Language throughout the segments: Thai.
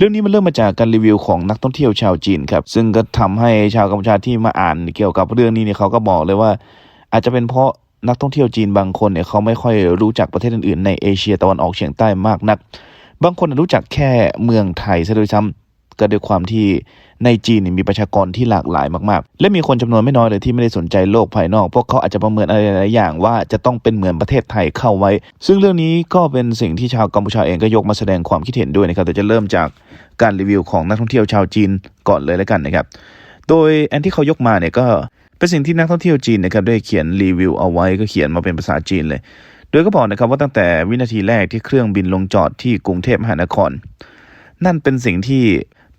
เรื่องนี้มันเริ่มมาจากการรีวิวของนักท่องเที่ยวชาวจีนครับ ซึ่งก็ทำให้ชาวกัมพูชาที่มาอ่านเกี่ยวกับเรื่องนี้เนี่ยเขาก็บอกเลยว่า อาจจะเป็นเพราะนักท่องเที่ยวจีนบางคนเนี่ยเขาไม่ค่อยรู้จักประเทศอื่นๆในเอเชียตะวันออกเฉียงใต้มากนัก บางคนรู้จักแค่เมืองไทยซะด้วยซ้ำ ก็ด้วยความที่ในจีนมีประชากรที่หลากหลายมากๆ และมีคนจำนวนไม่น้อยเลยที่ไม่ได้สนใจโลกภายนอก พวกเขาอาจจะประเมินอะไรหลายอย่างว่าจะต้องเป็นเหมือนประเทศไทยเข้าไว้ ซึ่งเรื่องนี้ก็เป็นสิ่งที่ชาวกัมพูชาเองก็ยกมาแสดงความคิดเห็นด้วยนะครับแต่จะเริ่มจากการรีวิวของนักท่องเที่ยวชาวจีนก่อนเลยแล้วกันนะครับ โดยแอนที่เขายกมาเนี่ยก็เป็นสิ่งที่นักท่องเที่ยวจีนนะครับได้เขียนรีวิวเอาไว้ก็เขียนมาเป็นภาษาจีนเลย โดยก็บอกนะครับว่าตั้งแต่วินาทีแรกที่เครื่องบินลงจอดที่กรุงเทพมหานคร นั่นเป็นสิ่งที่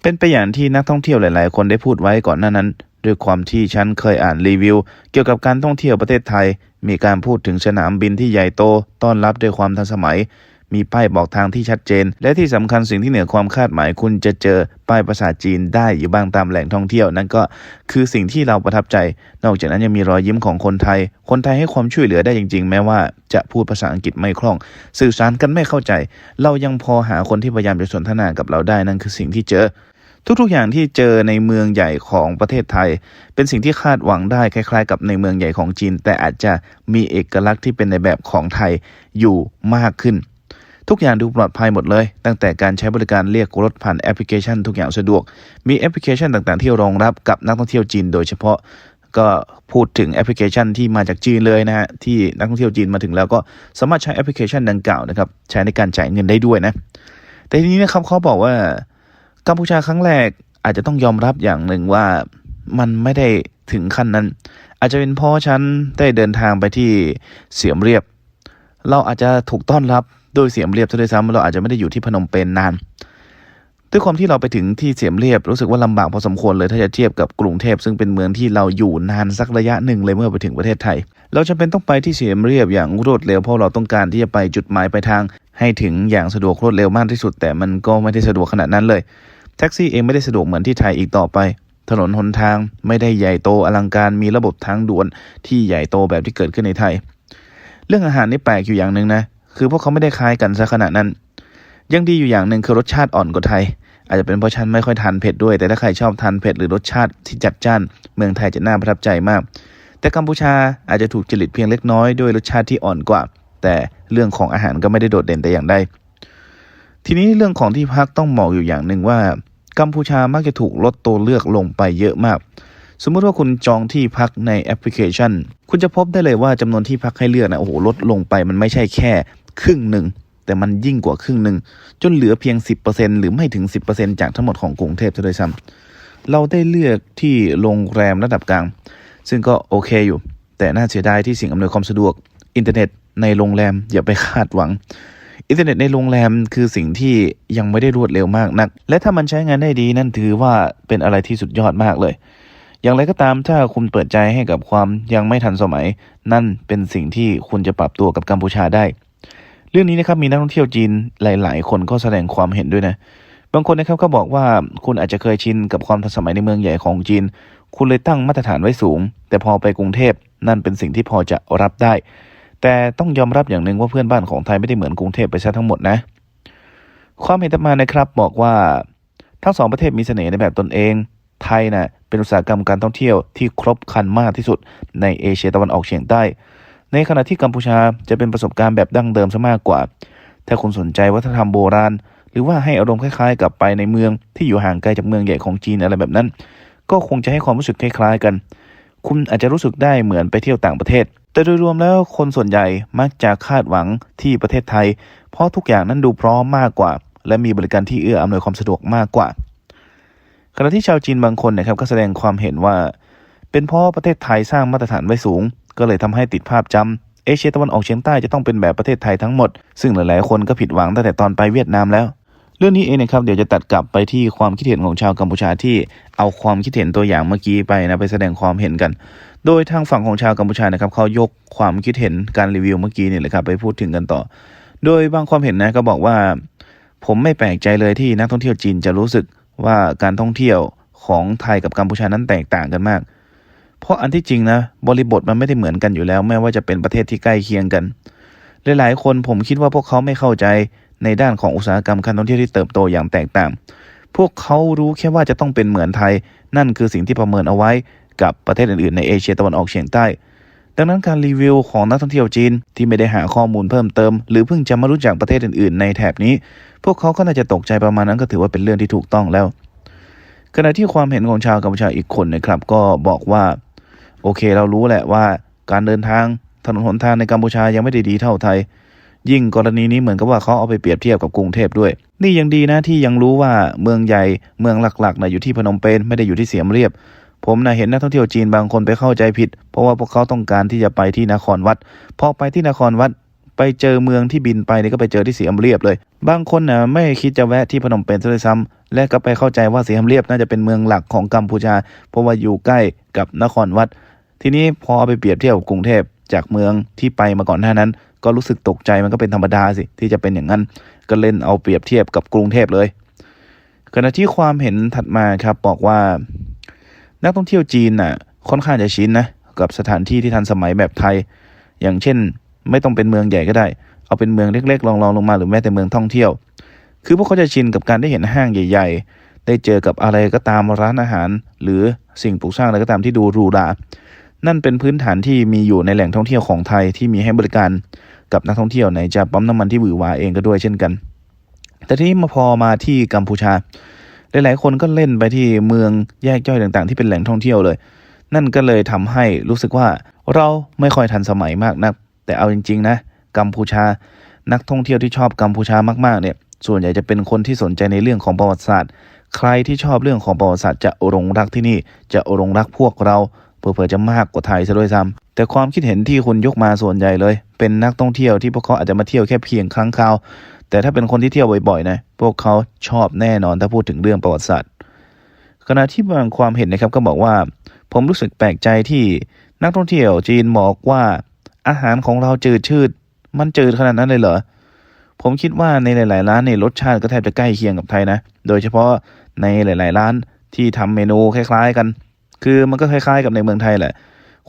เป็นไปอย่างที่นักท่องเที่ยวหลาย ๆ คนได้พูดไว้ก่อนหน้านั้น ด้วยความที่ฉันเคยอ่านรีวิว เกี่ยวกับการท่องเที่ยวประเทศไทย มีการพูดถึงสนามบินที่ใหญ่โต ต้อนรับด้วยความทันสมัย มีป้ายบอกทางที่ชัดเจน และที่สำคัญสิ่งที่เหนือความคาดหมายคุณจะเจอป้ายภาษาจีนได้อยู่บ้างตามแหล่งท่องเที่ยว นั่นก็คือสิ่งที่เราประทับใจ นอกจากนั้นยังมีรอยยิ้มของคนไทย คนไทยให้ความช่วยเหลือได้จริง ๆ แม้ว่าจะพูดภาษาอังกฤษไม่คล่อง สื่อสารกันไม่เข้าใจ เรายังพอหาคนที่พยายามจะสนทนากับเราได้นั่นคือสิ่งที่เจอ ทุกๆอย่างที่เจอในเมืองใหญ่ของประเทศไทย เป็นสิ่งที่คาดหวังได้คล้าย ๆ กับในเมืองใหญ่ของจีน แต่อาจจะมีเอกลักษณ์ที่เป็นในแบบของไทยอยู่มากขึ้น ทุกอย่างดูปลอดภัยหมดเลย ตั้งแต่การใช้บริการเรียกรถผ่านแอปพลิเคชัน ทุกอย่างสะดวก มีแอปพลิเคชันต่างๆ ที่รองรับกับนักท่องเที่ยวจีน โดยเฉพาะก็พูดถึงแอปพลิเคชันที่มาจากจีนเลยนะฮะที่นักท่องเที่ยวจีนมาถึงแล้วก็สามารถใช้แอปพลิเคชันดังกล่าวนะครับใช้ในการจ่ายเงินได้ด้วยนะแต่ทีนี้นะครับเขาบอกว่า กัมพูชาครั้งแรกอาจจะต้องยอมรับอย่างหนึ่งว่ามันไม่ได้ถึงขั้นนั้น อาจจะเป็นเพราะฉันได้เดินทางไปที่เสียมเรียบ เราอาจจะถูกต้อนรับโดยเสียมเรียบซะด้วยซ้ำเราอาจจะไม่ได้อยู่ที่พนมเปญนนานด้วยความที่เราไปถึงที่เสียมเรียบรู้สึกว่าลำบากพอสมควรเลยถ้าจะเทียบกับกรุงเทพซึ่งเป็นเมืองที่เราอยู่นานสักระยะหนึ่งเลยเมื่อไปถึงประเทศไทย เราจำเป็นต้องไปที่เสียมเรียบอย่างรวดเร็วเพราะเราต้องการที่จะไปจุดหมายปลายทาง ให้ถึงอย่างสะดวกรวดเร็วมากที่สุด แต่มันก็ไม่ได้สะดวกขนาดนั้นเลย แท็กซี่เองไม่ได้สะดวกเหมือนที่ไทยอีกต่อไป ถนนหนทางไม่ได้ใหญ่โตอลังการมีระบบทางด่วนที่ใหญ่โตแบบที่เกิดขึ้นในไทย เรื่องอาหารนี่แปลกอยู่อย่างหนึ่งนะ คือพวกเขาไม่ได้คล้ายกันซะขนาดนั้น ยังดีอยู่อย่างหนึ่งคือรสชาติอ่อนกว่าไทย อาจจะเป็นเพราะฉันไม่ค่อยทานเผ็ดด้วย แต่ถ้าใครชอบทานเผ็ดหรือรสชาติที่จัดจ้าน เมืองไทยจะน่าประทับใจมาก แต่กัมพูชาอาจจะถูกจริตเพียงเล็กน้อยด้วยรสชาติที่อ่อนกว่า แต่เรื่องของอาหารก็ไม่ได้โดดเด่นแต่อย่างใด ทีนี้เรื่องของที่พักต้องบอกอยู่อย่างหนึ่งว่า กัมพูชามักจะถูกลดตัวเลือกลงไปเยอะมาก สมมติว่าคุณจองที่พักในแอปพลิเคชัน คุณจะพบได้เลยว่าจำนวนที่พักให้เลือกนะโอ้โหลดลงไปมันไม่ใช่แค่ครึ่งหนึ่งแต่มันยิ่งกว่าครึ่งหนึ่งจนเหลือเพียง 10%หรือไม่ถึง 10%จากทั้งหมดของกรุงเทพซะด้วยซ้ำเราได้เลือกที่โรงแรมระดับกลาง ซึ่งก็โอเคอยู่ แต่น่าเสียดายที่สิ่งอำนวยความสะดวก อินเทอร์เน็ตในโรงแรมอย่าไปคาดหวัง อินเทอร์เน็ตในโรงแรมคือสิ่งที่ยังไม่ได้รวดเร็วมากนัก และถ้ามันใช้งานได้ดีนั่นถือว่าเป็นอะไรที่สุดยอดมากเลย อย่างไรก็ตามถ้าคุณเปิดใจให้กับความยังไม่ทันสมัย นั่นเป็นสิ่งที่คุณจะปรับตัวกับกัมพูชาได้ เรื่องนี้นะครับมีนักท่องเที่ยวจีนหลาย ๆ คนก็แสดงความเห็นด้วยนะบางคนนะครับก็บอกว่าคุณอาจจะเคยชินกับความทันสมัยในเมืองใหญ่ของจีน คุณเลยตั้งมาตรฐานไว้สูง แต่พอไปกรุงเทพนั่นเป็นสิ่งที่พอจะรับได้ แต่ต้องยอมรับอย่างหนึ่งว่าเพื่อนบ้านของไทยไม่ได้เหมือนกรุงเทพไปซะทั้งหมดนะ ความเห็นต่อมานะครับบอกว่าทั้งสองประเทศมีเสน่ห์ในแบบตนเอง ไทยนะ่ะเป็นอุตสาหกรรมการท่องเที่ยวที่ครบครันมากที่สุดในเอเชียตะวันออกเฉียงใต้ ในขณะที่กัมพูชาจะเป็นประสบการณ์แบบดั้งเดิมซะมากกว่า ถ้าคุณสนใจวัฒนธรรมโบราณ หรือว่าให้อารมณ์คล้ายๆ กับไปในเมืองที่อยู่ห่างไกลจากเมืองใหญ่ของจีนอะไรแบบนั้น ก็คงจะให้ความรู้สึกคล้ายๆกัน คุณอาจจะรู้สึกได้เหมือนไปเที่ยวต่างประเทศ แต่โดยรวมแล้วคนส่วนใหญ่มักจะคาดหวังที่ประเทศไทย เพราะทุกอย่างนั้นดูพร้อมมากกว่า และมีบริการที่เอื้ออำนวยความสะดวกมากกว่า ขณะที่ชาวจีนบางคนนะครับก็แสดงความเห็นว่า เป็นเพราะประเทศไทยสร้างมาตรฐานไว้สูง ก็เลยทำให้ติดภาพจำเอเชียตะวันออกเฉียงใต้จะต้องเป็นแบบประเทศไทยทั้งหมด ซึ่งหลาย ๆ คนก็ผิดหวังตั้งแต่ตอนไปเวียดนามแล้ว เรื่องนี้เองนะครับเดี๋ยวจะตัดกลับไปที่ความคิดเห็นของชาวกัมพูชาที่เอาความคิดเห็นตัวอย่างเมื่อกี้ไปนะไปแสดงความเห็นกัน โดยทางฝั่งของชาวกัมพูชานะครับเขายกความคิดเห็นการรีวิวเมื่อกี้นี่แหละครับไปพูดถึงกันต่อ โดยบางความเห็นนะก็บอกว่า ผมไม่แปลกใจเลยที่นักท่องเที่ยวจีนจะรู้สึกว่าการท่องเที่ยวของไทยกับกัมพูชานั้นแตกต่างกันมาก เพราะอันที่จริงนะบริบทมันไม่ได้เหมือนกันอยู่แล้ว แม้ว่าจะเป็นประเทศที่ใกล้เคียงกัน หลายๆ คนผมคิดว่าพวกเขาไม่เข้าใจในด้านของอุตสาหกรรมการท่องเที่ยวที่เติบโตอย่างแตกต่าง พวกเขารู้แค่ว่าจะต้องเป็นเหมือนไทย นั่นคือสิ่งที่ประเมินเอาไว้ กับประเทศอื่นๆ ในเอเชียตะวันออกเฉียงใต้ ดังนั้นการรีวิวของนักท่องเที่ยวจีนที่ไม่ได้หาข้อมูลเพิ่มเติม หรือเพิ่งจะมารู้จักประเทศอื่นๆ ในแถบนี้ พวกเขาก็น่าจะตกใจประมาณนั้นก็ถือว่าเป็นเรื่องที่ถูกต้องแล้ว ขณะที่ความเห็นของชาวกัมพูชาอีกคนนะครับ ก็บอกว่า โอเคเรารู้แหละว่า การเดินทางถนนหนทางในกัมพูชายังไม่ได้ดีเท่าไทย ยิ่งกรณีนี้เหมือนกับว่าเขาเอาไปเปรียบเทียบกับกรุงเทพด้วย นี่ยังดีนะที่ยังรู้ว่าเมืองใหญ่เมืองหลักๆนะอยู่ที่พนมเปญไม่ได้อยู่ที่เสียมเรียบ ผมนะเห็นนักท่องเที่ยวจีนบางคนไปเข้าใจผิด เพราะว่าพวกเขาต้องการที่จะไปที่นครวัดพอไปที่นครวัด ไปเจอเมืองที่บินไปนี่ก็ไปเจอที่สีอำเรียบเลย บางคนนะไม่คิดจะแวะที่พนมเปญซะด้วยซ้ำและก็ไปเข้าใจว่าสีอำเรียบน่าจะเป็นเมืองหลักของกัมพูชา เพราะว่าอยู่ใกล้กับนครวัด ทีนี้พอไปเปรียบเทียบกับกรุงเทพจากเมืองที่ไปมาก่อนหน้านั้น ก็รู้สึกตกใจมันก็เป็นธรรมดาสิที่จะเป็นอย่างนั้น ก็เล่นเอาเปรียบเทียบกับกรุงเทพเลยขณะที่ความเห็นถัดมาครับบอกว่า นักท่องเที่ยวจีนน่ะค่อนข้างจะชินนะกับสถานที่ที่ทันสมัยแบบไทย อย่างเช่น ไม่ต้องเป็นเมืองใหญ่ก็ได้ เอาเป็นเมืองเล็กๆลองๆลงมาหรือแม้แต่เมืองท่องเที่ยว คือพวกเขาจะชินกับการได้เห็นห้างใหญ่ ๆ ได้เจอกับอะไรก็ตามร้านอาหาร หรือสิ่งปลูกสร้างอะไรก็ตามที่ดูหรูหรานั่นเป็นพื้นฐานที่มีอยู่ในแหล่งท่องเที่ยวของไทยที่มีให้บริการกับนักท่องเที่ยวไหนจะปั๊มน้ำมันที่หวือหวาเองก็ด้วยเช่นกัน แต่ทีนี้มาพอมาที่กัมพูชา หลายๆคนก็เล่นไปที่เมืองแยกย่อยต่างๆ ที่เป็นแหล่งท่องเที่ยวเลย นั่นก็เลยทำให้รู้สึกว่าเราไม่ค่อยทันสมัยมากนัก แต่เอาจริง ๆ นะ กัมพูชา นักท่องเที่ยวที่ชอบกัมพูชามากๆเนี่ย ส่วนใหญ่จะเป็นคนที่สนใจในเรื่องของประวัติศาสตร์ ใครที่ชอบเรื่องของประวัติศาสตร์จะหลงรักที่นี่ จะหลงรักพวกเรา เผื่อจะมากกว่าไทยซะด้วยซ้ำแต่ความคิดเห็นที่คุณยกมาส่วนใหญ่เลย เป็นนักท่องเที่ยวที่พวกเขาอาจจะมาเที่ยวแค่เพียงครั้งคราว แต่ถ้าเป็นคนที่เที่ยวบ่อยๆนะพวกเขาชอบแน่นอนถ้าพูดถึงเรื่องประวัติศาสตร์ขณะที่บางความเห็นนะครับก็บอกว่า ผมรู้สึกแปลกใจที่นักท่องเที่ยวจีนบอกว่าอาหารของเราจืดชืด มันจืดขนาดนั้นเลยเหรอ ผมคิดว่าในหลาย ๆ ร้านในยรสชาติก็แทบจะใกล้เคียงกับไทยนะ โดยเฉพาะในหลาย ๆ ร้านที่ทำเมนูคล้าย ๆ กัน คือมันก็คล้ายๆกับในเมืองไทยแหละ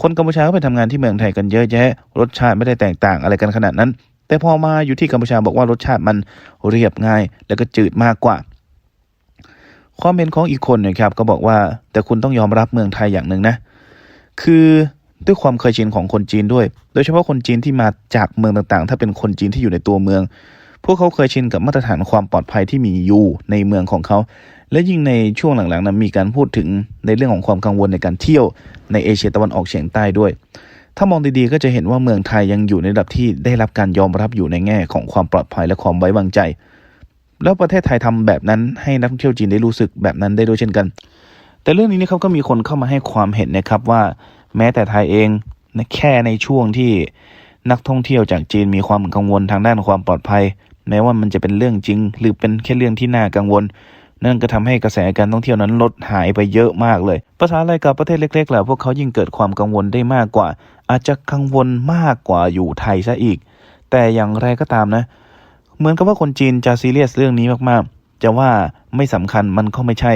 คนกัมพูชาก็ไปทำงานที่เมืองไทยกันเยอะแยะ รสชาติไม่ได้แตกต่างอะไรกันขนาดนั้น แต่พอมาอยู่ที่กัมพูชาบอกว่ารสชาติมันเรียบง่าย แล้วก็จืดมากกว่าความเห็นของอีกคนเนะครับก็บอกว่าแต่คุณต้องยอมรับเมืองไทยอย่างหนึ่งนะ คือด้วยความเคยชินของคนจีนด้วย โดยเฉพาะคนจีนที่มาจากเมืองต่างๆ ถ้าเป็นคนจีนที่อยู่ในตัวเมือง พวกเขาเคยชินกับมาตรฐานความปลอดภัยที่มีอยู่ในเมืองของเขา และยิ่งในช่วงหลังๆนั้นมีการพูดถึงในเรื่องของความกังวลในการเที่ยวในเอเชียตะวันออกเฉียงใต้ด้วย ถ้ามองดีๆก็จะเห็นว่าเมืองไทยยังอยู่ในระดับที่ได้รับการยอมรับอยู่ในแง่ของความปลอดภัยและความไว้วางใจ แล้วประเทศไทยทำแบบนั้นให้นักท่องเที่ยวจีนได้รู้สึกแบบนั้นได้ด้วยเช่นกัน แต่เรื่องนี้นะครับก็มีคนเข้ามาให้ความเห็นนะครับว่าแม้แต่ไทยเองนะแค่ในช่วงที่นักท่องเที่ยวจากจีนมีความกังวลทางด้านความปลอดภัย แม้ว่ามันจะเป็นเรื่องจริง หรือเป็นแค่เรื่องที่น่ากังวล นั่นก็ทำให้กระแสการท่องเที่ยวนั้นลดหายไปเยอะมากเลย ภาษาอะไรกับประเทศเล็กๆแหละพวกเขายิ่งเกิดความกังวลได้มากกว่า อาจจะกังวลมากกว่าอยู่ไทยซะอีก แต่อย่างไรก็ตามนะ เหมือนกับว่าคนจีนจะซีเรียสเรื่องนี้มากๆ จะว่าไม่สำคัญมันก็ไม่ใช่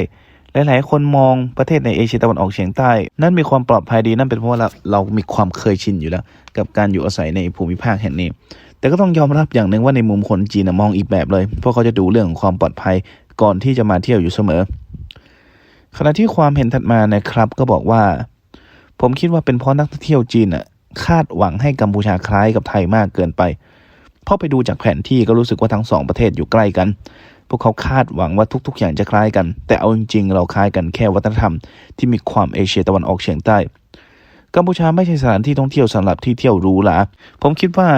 หลายๆ คนมองประเทศในเอเชียตะวันออกเฉียงใต้ นั่นมีความปลอดภัยดีนั่นเป็นเพราะว่าเรามีความเคยชินอยู่แล้ว กับการอยู่อาศัยในภูมิภาคแห่งนี้แต่ก็ต้องยอมรับอย่างหนึ่งว่าในมุมคนจีนมองอีกแบบเลย เพราะเขาจะดูเรื่องของความปลอดภัย ก่อนที่จะมาเที่ยวอยู่เสมอ ขณะที่ความเห็นถัดมานะครับ ก็บอกว่า ผมคิดว่าเป็นเพราะนักท่องเที่ยวจีนอะคาดหวังให้กัมพูชาคล้ายกับไทยมากเกินไปพอไปดูจากแผนที่ก็รู้สึกว่าทั้งสองประเทศอยู่ใกล้กัน พวกเขาคาดหวังว่าทุก ๆ อย่างจะคล้ายกัน แต่เอาจริงๆ เราคล้ายกันแค่วัฒนธรรมที่มีความเอเชียตะวันออกเฉียงใต้ กัมพูชาไม่ใช่สถานที่ท่องเที่ยวสำหรับที่เที่ยวรูหราผมคิดว่า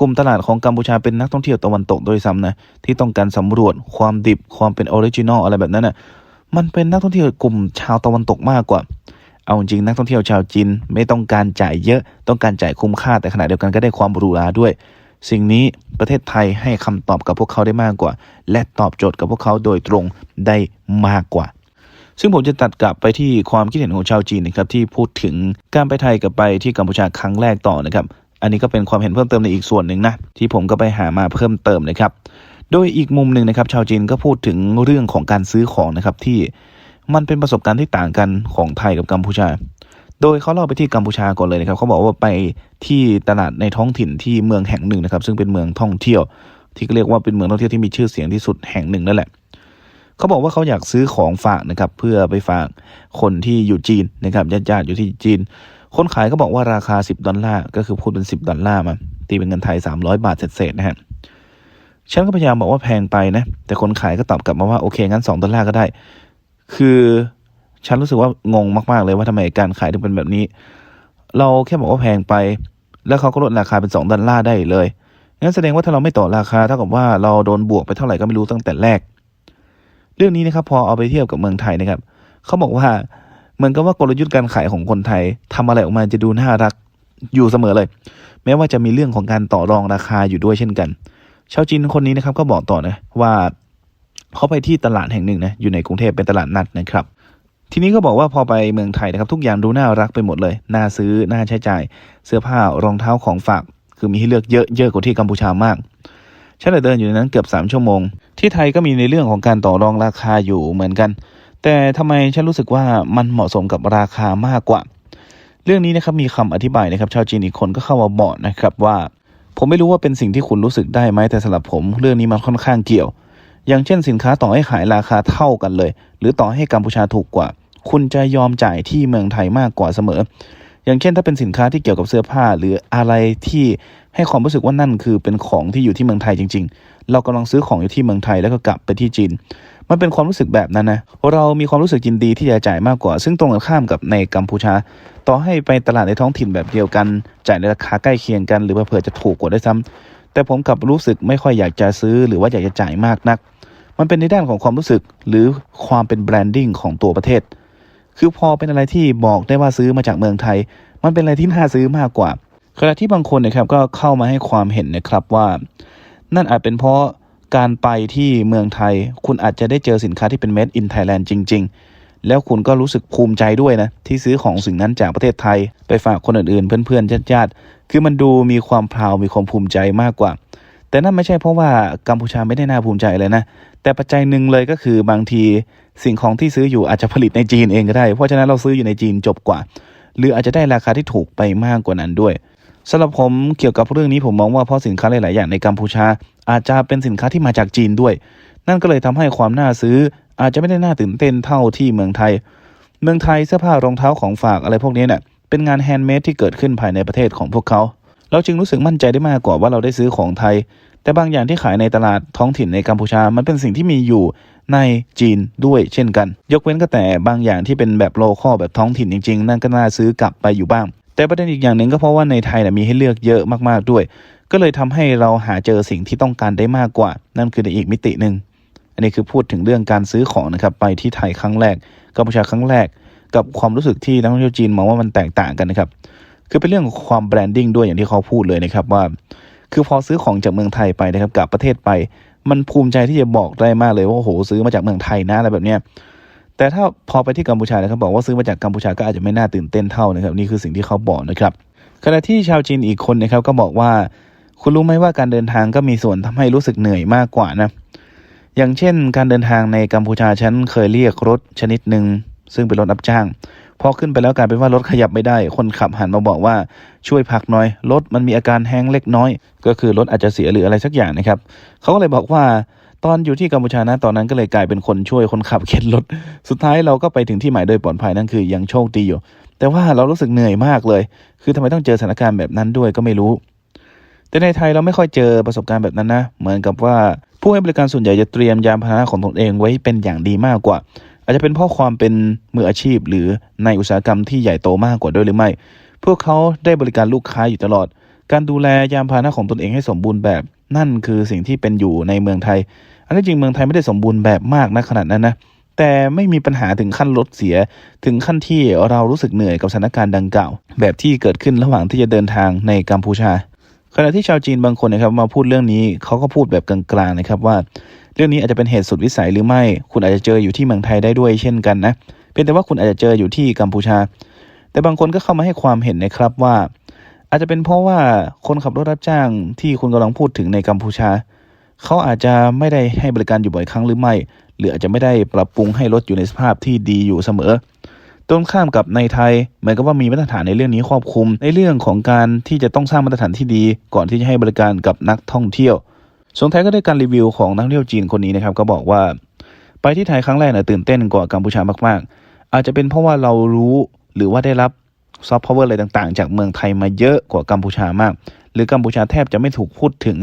กลุ่มตลาดของกัมพูชาเป็นนักท่องเที่ยวตะวันตกโดยซ้ำนะที่ต้องการสำรวจความดิบความเป็นออริจินอลอะไรแบบนั้นน่ะมันเป็นนักท่องเที่ยวกลุ่มชาวตะวันตกมากกว่า เอาจริงนักท่องเที่ยวชาวจีนไม่ต้องการจ่ายเยอะ ต้องการจ่ายคุ้มค่าแต่ขณะเดียวกันก็ได้ความหรูหราด้วย สิ่งนี้ประเทศไทยให้คำตอบกับพวกเขาได้มากกว่า และตอบโจทย์กับพวกเขาโดยตรงได้มากกว่า ซึ่งผมจะตัดกลับไปที่ความคิดเห็นของชาวจีนนะครับที่พูดถึงการไปไทยกับไปที่กัมพูชาครั้งแรกต่อนะครับ อันนี้ก็เป็นความเห็นเพิ่มเติมในอีกส่วนหนึ่งนะที่ผมก็ไปหามาเพิ่มเติมนะครับ โดยอีกมุมหนึ่งนะครับ ชาวจีนก็พูดถึงเรื่องของการซื้อของนะครับที่มันเป็นประสบการณ์ที่ต่างกันของไทยกับกัมพูชา โดยเขาเล่าไปที่กัมพูชาก่อนเลยนะครับเขาบอกว่าไปที่ตลาดในท้องถิ่นที่เมืองแห่งหนึ่งนะครับ ซึ่งเป็นเมืองท่องเที่ยว ที่เรียกว่าเป็นเมืองท่องเที่ยวที่มีชื่อเสียงที่สุดแห่งหนึ่งนั่นแหละเขาบอกว่าเขาอยากซื้อของฝากนะครับ เพื่อไปฝากคนที่อยู่จีนนะครับญาติๆอยู่ที่จีน คนขายก็บอกว่าราคา 10 ดอลลาร์ก็คือพูดเป็น 10 ดอลลาร์มา ตีเป็นเงินไทย 300 บาทเศษๆนะฮะฉันก็พยายามบอกว่าแพงไปนะ แต่คนขายก็ตอบกลับมาว่าโอเคงั้น 2 ดอลลาร์ก็ได้ คือฉันรู้สึกว่างงมากๆเลยว่าทำไมการขายถึงเป็นแบบนี้ เราแค่บอกว่าแพงไป แล้วเขาก็ลดราคาเป็น 2 ดอลลาร์ได้เลยงั้นแสดงว่าถ้าเราไม่ต่อราคาเท่ากับว่าเราโดนบวกไปเท่าไหร่ก็ไม่รู้ตั้งแต่แรก เรื่องนี้นะครับพอเอาไปเทียบกับเมืองไทยนะครับเขาบอกว่า มือนกับว่ากลยุทธ์การขายของคนไทยทำอะไรออกมาจะดูน่ารักอยู่เสมอเลย แม้ว่าจะมีเรื่องของการต่อรองราคาอยู่ด้วยเช่นกัน ชาวจีนคนนี้นะครับก็บอกต่อนะว่าเขาไปที่ตลาดแห่งหนึ่งนะอยู่ในกรุงเทพเป็นตลาดนัดนะครับ ทีนี้ก็บอกว่าพอไปเมืองไทยนะครับ ทุกอย่างดูน่ารักไปหมดเลยน่าซื้อน่าใช้จ่าย เสื้อผ้ารองเท้าของฝาก คือมีให้เลือกเยอะเยอะกว่าที่กัมพูชามากฉันเลยเดินอยู่ในนั้นเกือบสามชั่วโมง ที่ไทยก็มีในเรื่องของการต่อรองราคาอยู่เหมือนกัน แต่ทำไมฉันรู้สึกว่ามันเหมาะสมกับราคามากกว่า เรื่องนี้นะครับมีคำอธิบายนะครับชาวจีนอีกคนก็เข้ามาบอกนะครับว่า ผมไม่รู้ว่าเป็นสิ่งที่คุณรู้สึกได้ไหมแต่สำหรับผม เรื่องนี้มันค่อนข้างเกี่ยว อย่างเช่นสินค้าต่อให้ขายราคาเท่ากันเลย หรือต่อให้กัมพูชาถูกกว่า คุณจะยอมจ่ายที่เมืองไทยมากกว่าเสมอ อย่างเช่น ถ้าเป็นสินค้าที่เกี่ยวกับเสื้อผ้าหรืออะไรที่ให้ความรู้สึกว่านั่นคือเป็นของที่อยู่ที่เมืองไทยจริง ๆ เรากำลังซื้อของอยู่ที่เมืองไทยแล้วก็กลับไปที่จีน มันเป็นความรู้สึกแบบนั้นนะเรามีความรู้สึกยินดีที่จะจ่ายมากกว่า ซึ่งตรงกันข้ามกับในกัมพูชา ต่อให้ไปตลาดในท้องถิ่นแบบเดียวกัน จ่ายในราคาใกล้เคียงกัน หรือว่าเผื่อจะถูกกว่าด้วยซ้ำแต่ผมกลับรู้สึกไม่ค่อยอยากจะซื้อหรือว่าอยากจะจ่ายมากนัก มันเป็นในด้านของความรู้สึกหรือความเป็นแบรนดิ้งของตัวประเทศ คือพอเป็นอะไรที่บอกได้ว่าซื้อมาจากเมืองไทย มันเป็นอะไรที่น่าซื้อมากกว่าขณะที่บางคนนะครับก็เข้ามาให้ความเห็นนะครับว่า นั่นอาจเป็นเพราะ การไปที่เมืองไทย คุณอาจจะได้เจอสินค้าที่เป็น made in Thailand จริง ๆ แล้วคุณก็รู้สึกภูมิใจด้วยนะ ที่ซื้อของสิ่งนั้นจากประเทศไทย ไปฝากคนอื่นๆ เพื่อนๆญาติๆคือมันดูมีความพราวมีความภูมิใจมากกว่า แต่นั่นไม่ใช่เพราะว่ากัมพูชาไม่ได้น่าภูมิใจเลยนะ แต่ปัจจัยหนึ่งเลยก็คือบางทีสิ่งของที่ซื้ออยู่อาจจะผลิตในจีนเองก็ได้ เพราะฉะนั้นเราซื้ออยู่ในจีนจบกว่า หรืออาจจะได้ราคาที่ถูกไปมากกว่านั้นด้วยสำหรับผมเกี่ยวกับเรื่องนี้ผมมองว่าเพราะสินค้าหลาย ๆ อย่างในกัมพูชา อาจจะเป็นสินค้าที่มาจากจีนด้วย นั่นก็เลยทำให้ความน่าซื้อ อาจจะไม่ได้น่าตื่นเต้นเท่าที่เมืองไทย เมืองไทยเสื้อผ้ารองเท้าของฝากอะไรพวกนี้เนี่ยเป็นงานแฮนด์เมดที่เกิดขึ้นภายในประเทศของพวกเขา เราจึงรู้สึกมั่นใจได้มากกว่าว่าเราได้ซื้อของไทย แต่บางอย่างที่ขายในตลาดท้องถิ่นในกัมพูชา มันเป็นสิ่งที่มีอยู่ในจีนด้วยเช่นกัน ยกเว้นก็แต่บางอย่างที่เป็นแบบโลคอลแบบท้องถิ่นจริง ๆ นั่นก็น่าซื้อกลับไปอยู่บ้าง แต่ประเด็นอีกอย่างหนึ่งก็เพราะว่าในไทยนะมีให้เลือกเยอะมากๆด้วย ก็เลยทำให้เราหาเจอสิ่งที่ต้องการได้มากกว่า นั่นคือในอีกมิติหนึ่งอันนี้คือพูดถึงเรื่องการซื้อของนะครับไปที่ไทยครั้งแรกกัมพูชาครั้งแรก กับความรู้สึกที่นักท่องเที่ยวจีนมองว่ามันแตกต่างกันนะครับคือเป็นเรื่องของความแบรนดิ้งด้วยอย่างที่เขาพูดเลยนะครับว่า คือพอซื้อของจากเมืองไทยไปนะครับกลับประเทศไป มันภูมิใจที่จะบอกได้มากเลยว่าโอ้โหซื้อมาจากเมืองไทยนะอะไรแบบเนี้ยแต่ถ้าพอไปที่กัมพูชานะครับบอกว่าซื้อมาจากกัมพูชาก็อาจจะไม่น่าตื่นเต้นเท่านะครับนี่คือสิ่งที่เขาบอกนะครับขณะที่ชาวจีนอีกคนนะครับก็บอกว่า คุณรู้ไหมว่าการเดินทางก็มีส่วนทำให้รู้สึกเหนื่อยมากกว่านะ อย่างเช่น การเดินทางในกัมพูชาฉันเคยเรียกรถชนิดหนึ่งซึ่งเป็นรถรับจ้าง พอขึ้นไปแล้วกลายเป็นว่ารถขยับไม่ได้ คนขับหันมาบอกว่าช่วยพักหน่อย รถมันมีอาการแห้งเล็กน้อย ก็คือรถอาจจะเสียหรืออะไรสักอย่างนะครับ เขาก็เลยบอกว่าตอนอยู่ที่กัมพูชานะตอนนั้นก็เลยกลายเป็นคนช่วยคนขับเข็นรถ สุดท้ายเราก็ไปถึงที่หมายโดยปลอดภัยนั่นคือยังโชคดีอยู่ แต่ว่าเรารู้สึกเหนื่อยมากเลย คือทำไมต้องเจอสถานการณ์แบบนั้นด้วยก็ไม่รู้ แต่ในไทยเราไม่ค่อยเจอประสบการณ์แบบนั้นนะ เหมือนกับว่าผู้ให้บริการส่วนใหญ่จะเตรียมยานพาหนะของตนเองไว้เป็นอย่างดีมากกว่า อาจจะเป็นเพราะความเป็นมืออาชีพ หรือในอุตสาหกรรมที่ใหญ่โตมากกว่าด้วยหรือไม่ พวกเขาได้บริการลูกค้าอยู่ตลอด การดูแลยานพาหนะของตนเองให้สมบูรณ์แบบ นั่นคือสิ่งที่เป็นอยู่ในเมืองไทย อันที่จริงเมืองไทยไม่ได้สมบูรณ์แบบมากนะขนาดนั้นนะแต่ไม่มีปัญหาถึงขั้นรถเสีย ถึงขั้นที่เรารู้สึกเหนื่อยกับสถานการณ์ดังกล่าว แบบที่เกิดขึ้นระหว่างที่จะเดินทางในกัมพูชา ขณะที่ชาวจีนบางคนนะครับมาพูดเรื่องนี้เขาก็พูดแบบกลางๆนะครับว่า เรื่องนี้อาจจะเป็นเหตุสุดวิสัยหรือไม่ คุณอาจจะเจออยู่ที่เมืองไทยได้ด้วยเช่นกันนะเพียงแต่ว่าคุณอาจจะเจออยู่ที่กัมพูชา แต่บางคนก็เข้ามาให้ความเห็นนะครับว่า อาจจะเป็นเพราะว่าคนขับรถรับจ้างที่คุณกำลังพูดถึงในกัมพูชาเขาอาจจะไม่ได้ให้บริการอยู่บ่อยครั้งหรือไม่ หรืออาจจะไม่ได้ปรับปรุงให้รถอยู่ในสภาพที่ดีอยู่เสมอ ตรงข้ามกับในไทยเหมือนกับว่ามีมาตรฐานในเรื่องนี้ครอบคลุม ในเรื่องของการที่จะต้องสร้างมาตรฐานที่ดี ก่อนที่จะให้บริการกับนักท่องเที่ยวส่วนท้ายก็ได้การรีวิวของนักท่องเที่ยวจีนคนนี้นะครับก็บอกว่าไปที่ไทยครั้งแรกเนี่ยตื่นเต้นกว่ากัมพูชามาก ๆ อาจจะเป็นเพราะว่าเรารู้หรือว่าได้รับซอฟต์พาวเวอร์อะไรต่างๆ จากเมืองไทยมาเยอะกว่ากัมพูชามาก หรือกัมพูชาแทบจะไม่ถูกพูดถึง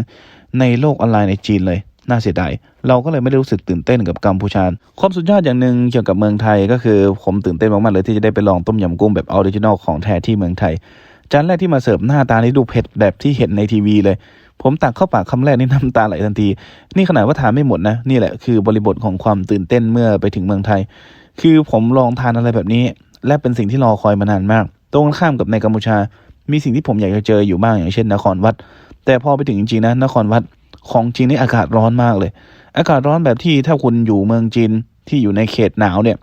ในโลกออนไลน์ในจีนเลย น่าเสียดายเราก็เลยไม่ได้รู้สึกตื่นเต้นกับกัมพูชาความสุดยอดอย่างหนึ่งเกี่ยวกับเมืองไทยก็คือผมตื่นเต้นมากๆเลยที่จะได้ไปลองต้มยำกุ้งแบบออริจินอลของแท้ที่เมืองไทยจานแรกที่มาเสิร์ฟหน้าตานี่ดูเผ็ดแบบที่เห็นในทีวีเลย ผมตักเข้าปากคำแรกนี่น้ำตาไหลทันที นี่ขนาดว่าทานไม่หมดนะ นี่แหละคือบริบทของความตื่นเต้นเมื่อไปถึงเมืองไทย คือผมลองทานอะไรแบบนี้ และเป็นสิ่งที่รอคอยมานานมาก ตรงข้ามกับในกัมพูชา มีสิ่งที่ผมอยากจะเจออยู่บ้างอย่างเช่น นครวัด แต่พอไปถึงจริงๆนะนครวัด ของจริงนี่อากาศร้อนมากเลย อากาศร้อนแบบที่ถ้าคุณอยู่เมืองจีนที่อยู่ในเขตหนาวเนี่ย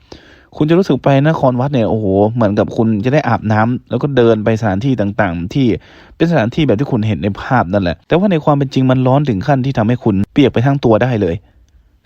คุณจะรู้สึกไปนครวัดเนี่ยโอ้โหเหมือนกับคุณจะได้อาบน้ำแล้วก็เดินไปสถานที่ต่างๆ ที่เป็นสถานที่แบบที่คุณเห็นในภาพนั่นแหละ แต่ว่าในความเป็นจริงมันร้อนถึงขั้นที่ทำให้คุณเปียกไปทั้งตัวได้เลย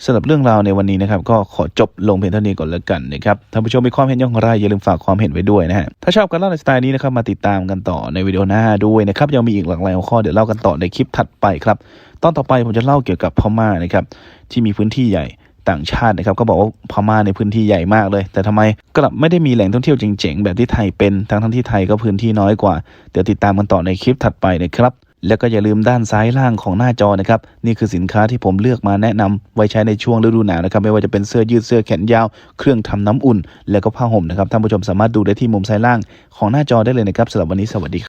สำหรับเรื่องราวในวันนี้นะครับ ก็ขอจบลงเพียงเท่านี้ก่อนแล้วกันนะครับท่านผู้ชมมีความเห็นอย่างไรอย่าลืมฝากความเห็นไว้ด้วยนะฮะถ้าชอบการเล่าในสไตล์นี้นะครับมาติดตามกันต่อในวิดีโอหน้าด้วยนะครับยังมีอีกหลากหลายหัวข้อเดี๋ยวเล่ากันต่อในคลิปถัดไปครับตอนต่อไปผมจะเล่าเกี่ยวกับพม่านะครับที่มีพื้นที่ใหญ่ต่างชาตินะครับก็บอกว่าพม่าในพื้นที่ใหญ่มากเลย แต่ทำไมกลับไม่ได้มีแหล่งท่องเที่ยวเจ๋งๆแบบที่ไทยเป็นทั้งทั้งที่ไทยก็พื้นที่น้อยกว่า เดี๋ยวติดตามกันต่อในคลิปถัดไปนะครับ แล้วก็อย่าลืมด้านซ้ายล่างของหน้าจอนะครับ นี่คือสินค้าที่ผมเลือกมาแนะนำไว้ใช้ในช่วงฤดูหนาวนะครับ ไม่ว่าจะเป็นเสื้อยืดเสื้อแขนยาว เครื่องทำน้ำอุ่น แล้วก็ผ้าห่มนะครับท่านผู้ชมสามารถดูได้ที่มุมซ้ายล่างของหน้าจอได้เลยนะครับสำหรับวันนี้สวัสดีครับ